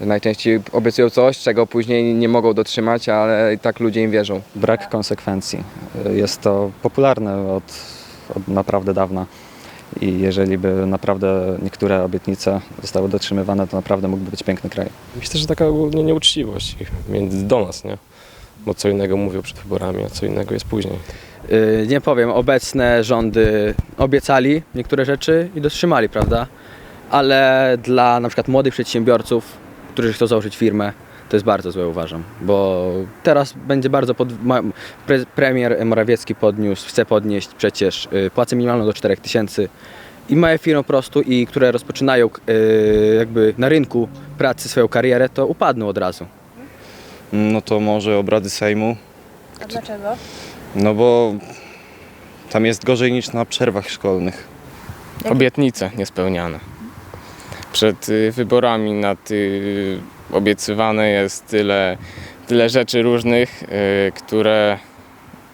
Najczęściej obiecują coś, czego później nie mogą dotrzymać, ale i tak ludzie im wierzą. Brak konsekwencji. Jest to popularne od, od naprawdę dawna. I jeżeli by naprawdę niektóre obietnice zostały dotrzymywane, to naprawdę mógłby być piękny kraj. Myślę, że taka ogólnie nieuczciwość między do nas, nie? Bo co innego mówią przed wyborami, a co innego jest później. Y, Nie powiem, obecne rządy obiecali niektóre rzeczy i dotrzymali, prawda? Ale dla na przykład młodych przedsiębiorców, którzy chcą założyć firmę, to jest bardzo złe uważam, bo teraz będzie bardzo pod... ma- pre, premier Morawiecki podniósł, chce podnieść przecież y, płacę minimalną do 4000 i małe firmy po prostu i które rozpoczynają y, jakby na rynku pracy swoją karierę, to upadną od razu. No to może obrady Sejmu. A dlaczego? No bo tam jest gorzej niż na przerwach szkolnych. Obietnice niespełniane. Przed y, wyborami nad y, obiecywane jest tyle, tyle rzeczy różnych, y, które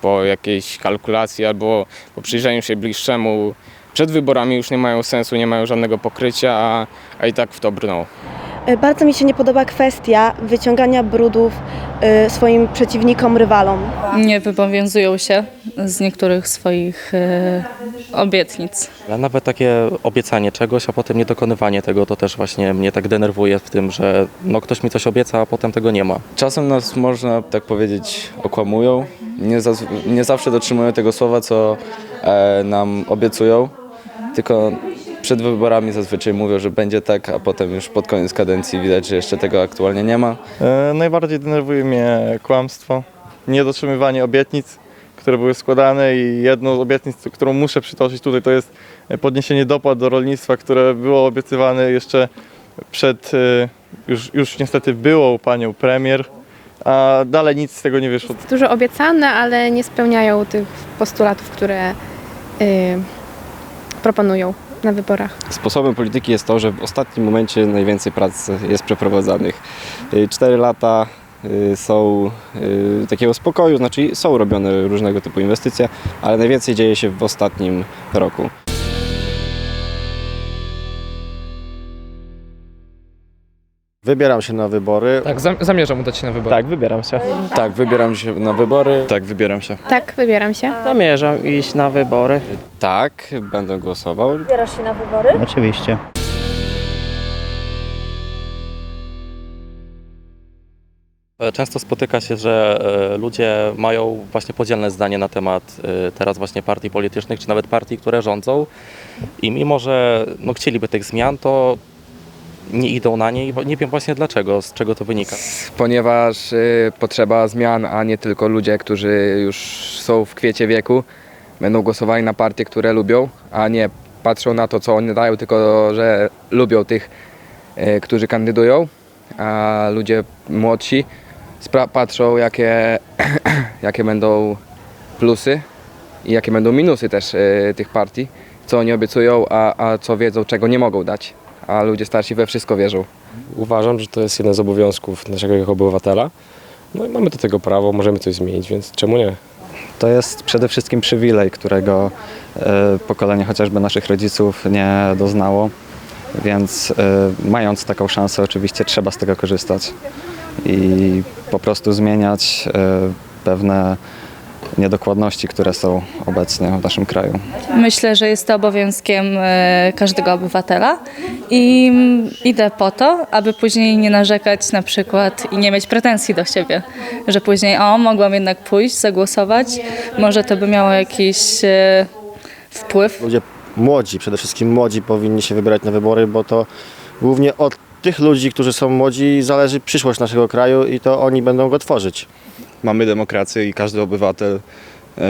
po jakiejś kalkulacji albo po przyjrzeniu się bliższemu przed wyborami już nie mają sensu, nie mają żadnego pokrycia, a, a i tak w to brną. E, Bardzo mi się nie podoba kwestia wyciągania brudów e, swoim przeciwnikom, rywalom. nie wywiązują się z niektórych swoich e, obietnic. A nawet takie obiecanie czegoś, a potem niedokonywanie tego, to też właśnie mnie tak denerwuje w tym, że no ktoś mi coś obieca, a potem tego nie ma. Czasem nas, można tak powiedzieć, okłamują. Nie, zaz- nie zawsze dotrzymują tego słowa, co e, nam obiecują. Tylko przed wyborami zazwyczaj mówią, że będzie tak, a potem już pod koniec kadencji widać, że jeszcze tego aktualnie nie ma. E, Najbardziej denerwuje mnie kłamstwo, niedotrzymywanie obietnic, które były składane i jedną z obietnic, którą muszę przytoczyć tutaj, to jest podniesienie dopłat do rolnictwa, które było obiecywane jeszcze przed, e, już, już niestety byłą panią premier, a dalej nic z tego nie wyszło. dużo obiecane, ale nie spełniają tych postulatów, które y, proponują na wyborach. Sposobem polityki jest to, że w ostatnim momencie najwięcej prac jest przeprowadzanych. Y, Cztery lata y, są y, takiego spokoju, znaczy są robione różnego typu inwestycje, ale najwięcej dzieje się w ostatnim roku. Wybieram się na wybory. Tak, zamierzam udać się na wybory. Tak, wybieram się. Tak, wybieram się na wybory. Tak, wybieram się. Tak, wybieram się. Zamierzam iść na wybory. Tak, będę głosował. Wybierasz się na wybory? Oczywiście. E, Często spotyka się, że e, ludzie mają właśnie podzielne zdanie na temat e, teraz właśnie partii politycznych, czy nawet partii, które rządzą i mimo, że no, chcieliby tych zmian, to nie idą na nie i nie wiem właśnie dlaczego, z czego to wynika. Ponieważ y, potrzeba zmian, a nie tylko ludzie, którzy już są w kwiecie wieku, będą głosowali na partie, które lubią, a nie patrzą na to, co oni dają, tylko że lubią tych, y, którzy kandydują, a ludzie młodsi patrzą, jakie, jakie będą plusy i jakie będą minusy też y, tych partii, co oni obiecują, a, a co wiedzą, czego nie mogą dać. A ludzie starsi we wszystko wierzą. Uważam, że to jest jeden z obowiązków naszego jako obywatela. No i mamy do tego prawo, możemy coś zmienić, więc czemu nie? To jest przede wszystkim przywilej, którego e, pokolenie chociażby naszych rodziców nie doznało, więc e, mając taką szansę oczywiście trzeba z tego korzystać i po prostu zmieniać e, pewne niedokładności, które są obecnie w naszym kraju. Myślę, że jest to obowiązkiem e, każdego obywatela i mm, idę po to, aby później nie narzekać na przykład i nie mieć pretensji do siebie, że później o, mogłam jednak pójść, zagłosować, może to by miało jakiś e, wpływ. Ludzie młodzi, przede wszystkim młodzi powinni się wybierać na wybory, bo to głównie od tych ludzi, którzy są młodzi, zależy przyszłość naszego kraju i to oni będą go tworzyć. Mamy demokrację i każdy obywatel e,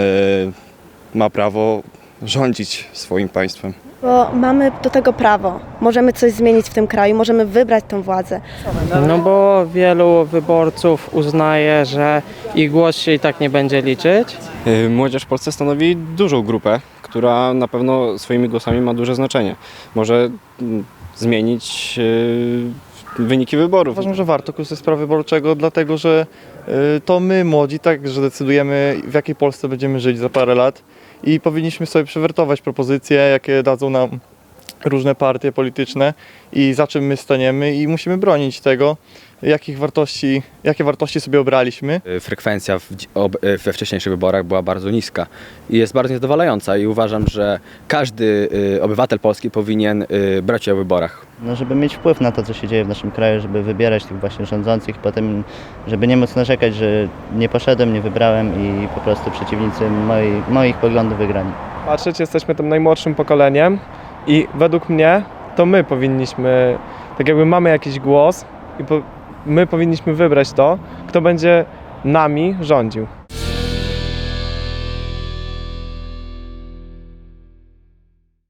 ma prawo rządzić swoim państwem. Bo mamy do tego prawo. Możemy coś zmienić w tym kraju, możemy wybrać tę władzę. No bo wielu wyborców uznaje, że ich głos się i tak nie będzie liczyć. Y, Młodzież w Polsce stanowi dużą grupę, która na pewno swoimi głosami ma duże znaczenie. Może mm, zmienić y, wyniki wyborów. Uważam, że warto korzystać z prawa wyborczego, dlatego że y, to my młodzi także decydujemy w jakiej Polsce będziemy żyć za parę lat i powinniśmy sobie przewertować propozycje, jakie dadzą nam różne partie polityczne i za czym my staniemy i musimy bronić tego, jakich wartości, jakie wartości sobie obraliśmy. Y, Frekwencja w, ob- y, we wcześniejszych wyborach była bardzo niska i jest bardzo niezadowalająca i uważam, że każdy y, obywatel polski powinien y, brać udział w wyborach. no, żeby mieć wpływ na to, co się dzieje w naszym kraju, żeby wybierać tych właśnie rządzących, potem, żeby nie móc narzekać, że nie poszedłem, nie wybrałem i po prostu przeciwnicy moi, moich poglądów wygrali. patrzeć, jesteśmy tym najmłodszym pokoleniem i według mnie to my powinniśmy, tak jakby mamy jakiś głos i po, my powinniśmy wybrać to, kto będzie nami rządził.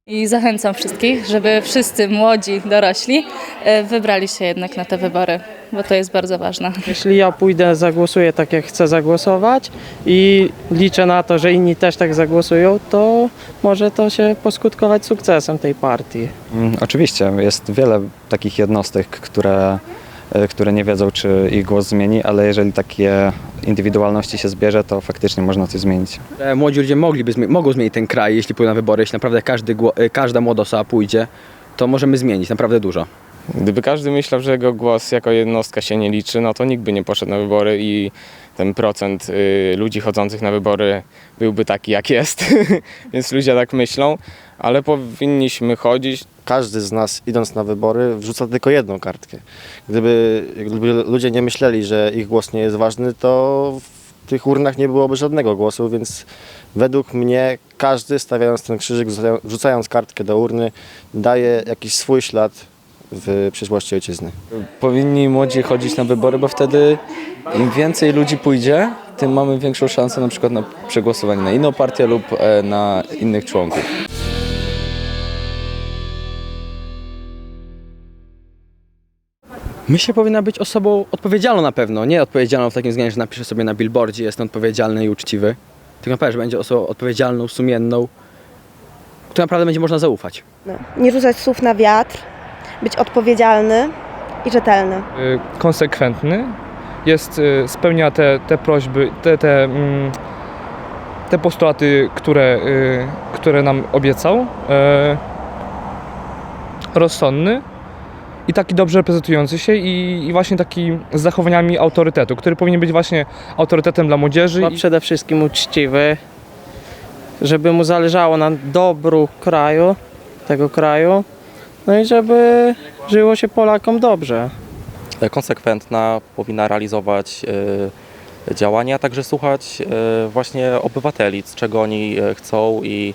I zachęcam wszystkich, żeby wszyscy młodzi, dorośli e, wybrali się jednak na te wybory, bo to jest bardzo ważne. Jeśli ja pójdę, zagłosuję tak, jak chcę zagłosować i liczę na to, że inni też tak zagłosują, to może to się poskutkować sukcesem tej partii. Mm, Oczywiście, jest wiele takich jednostek, które, które nie wiedzą, czy ich głos zmieni, ale jeżeli takie indywidualności się zbierze, to faktycznie można coś zmienić. Że Młodzi ludzie mogliby, mogą zmienić ten kraj, jeśli pójdą na wybory, jeśli naprawdę każdy, y, każda młoda osoba pójdzie, to możemy zmienić naprawdę dużo. Gdyby każdy myślał, że jego głos jako jednostka się nie liczy, no to nikt by nie poszedł na wybory i ten procent y, ludzi chodzących na wybory byłby taki, jak jest. Więc ludzie tak myślą, ale powinniśmy chodzić. Każdy z nas idąc na wybory wrzuca tylko jedną kartkę. Gdyby, gdyby ludzie nie myśleli, że ich głos nie jest ważny, to w tych urnach nie byłoby żadnego głosu, więc według mnie każdy stawiając ten krzyżyk, wrzucają- wrzucając kartkę do urny, daje jakiś swój ślad w przyszłości ojczyzny. Powinni młodzi chodzić na wybory, bo wtedy im więcej ludzi pójdzie, tym mamy większą szansę na przykład na przegłosowanie na inną partię lub e, na innych członków. Myślę, powinna być osobą odpowiedzialną na pewno. Nie odpowiedzialną w takim względzie, że napisze sobie na billboardzie, jestem odpowiedzialny i uczciwy. Tylko naprawdę, że będzie osobą odpowiedzialną, sumienną, której naprawdę będzie można zaufać. No. Nie rzucać słów na wiatr, być odpowiedzialny i rzetelny. Y, konsekwentny, jest, y, spełnia te, te prośby, te, te, mm, te postulaty, które, y, które nam obiecał. Rozsądny i taki dobrze reprezentujący się i, i właśnie taki z zachowaniami autorytetu, który powinien być właśnie autorytetem dla młodzieży. Przede wszystkim uczciwy, żeby mu zależało na dobru kraju, tego kraju, no i żeby żyło się Polakom dobrze. E, konsekwentna, powinna realizować e, działania, a także słuchać e, właśnie obywateli, z czego oni chcą i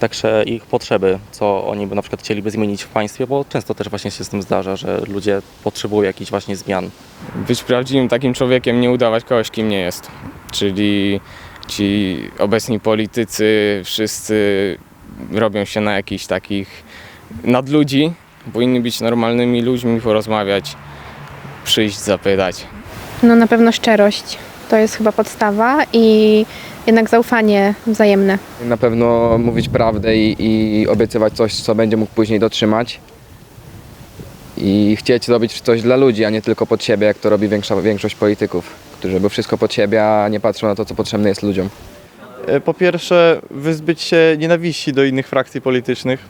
także ich potrzeby, co oni by na przykład chcieliby zmienić w państwie, bo często też właśnie się z tym zdarza, że ludzie potrzebują jakichś właśnie zmian. Być prawdziwym takim człowiekiem, nie udawać kogoś, kim nie jest. Czyli ci obecni politycy wszyscy robią się na jakichś takich nadludzi. Powinni być normalnymi ludźmi, porozmawiać, przyjść, zapytać. No na pewno szczerość to jest chyba podstawa i jednak zaufanie wzajemne. Na pewno mówić prawdę i, i obiecywać coś, co będzie mógł później dotrzymać. I chcieć zrobić coś dla ludzi, a nie tylko pod siebie, jak to robi większa, większość polityków, którzy robią wszystko pod siebie, a nie patrzą na to, co potrzebne jest ludziom. E, Po pierwsze, wyzbyć się nienawiści do innych frakcji politycznych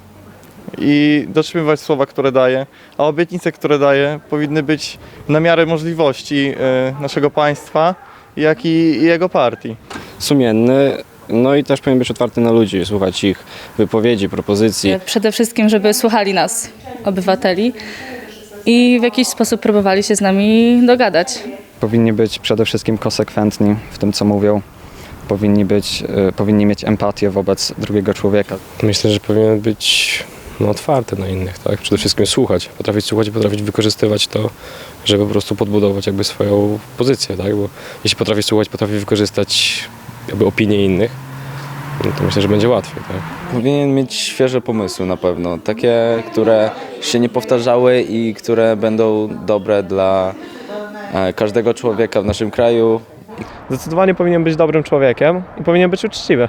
i dotrzymywać słowa, które daje, a obietnice, które daje, powinny być na miarę możliwości e, naszego państwa, jak i jego partii. Sumienny, no i też powinien być otwarty na ludzi, słuchać ich wypowiedzi, propozycji. Przede wszystkim, żeby słuchali nas, obywateli, i w jakiś sposób próbowali się z nami dogadać. Powinni być przede wszystkim konsekwentni w tym, co mówią. Powinni, być, e, powinni mieć empatię wobec drugiego człowieka. Myślę, że powinien być no, otwarty na innych, tak? Przede wszystkim słuchać, potrafić słuchać i potrafić wykorzystywać to, żeby po prostu podbudować jakby swoją pozycję, tak? Bo jeśli potrafi słuchać, potrafi wykorzystać jakby opinie innych, no to myślę, że będzie łatwiej, tak? Powinien mieć świeże pomysły na pewno, takie, które się nie powtarzały i które będą dobre dla e, każdego człowieka w naszym kraju. Zdecydowanie powinien być dobrym człowiekiem i powinien być uczciwy.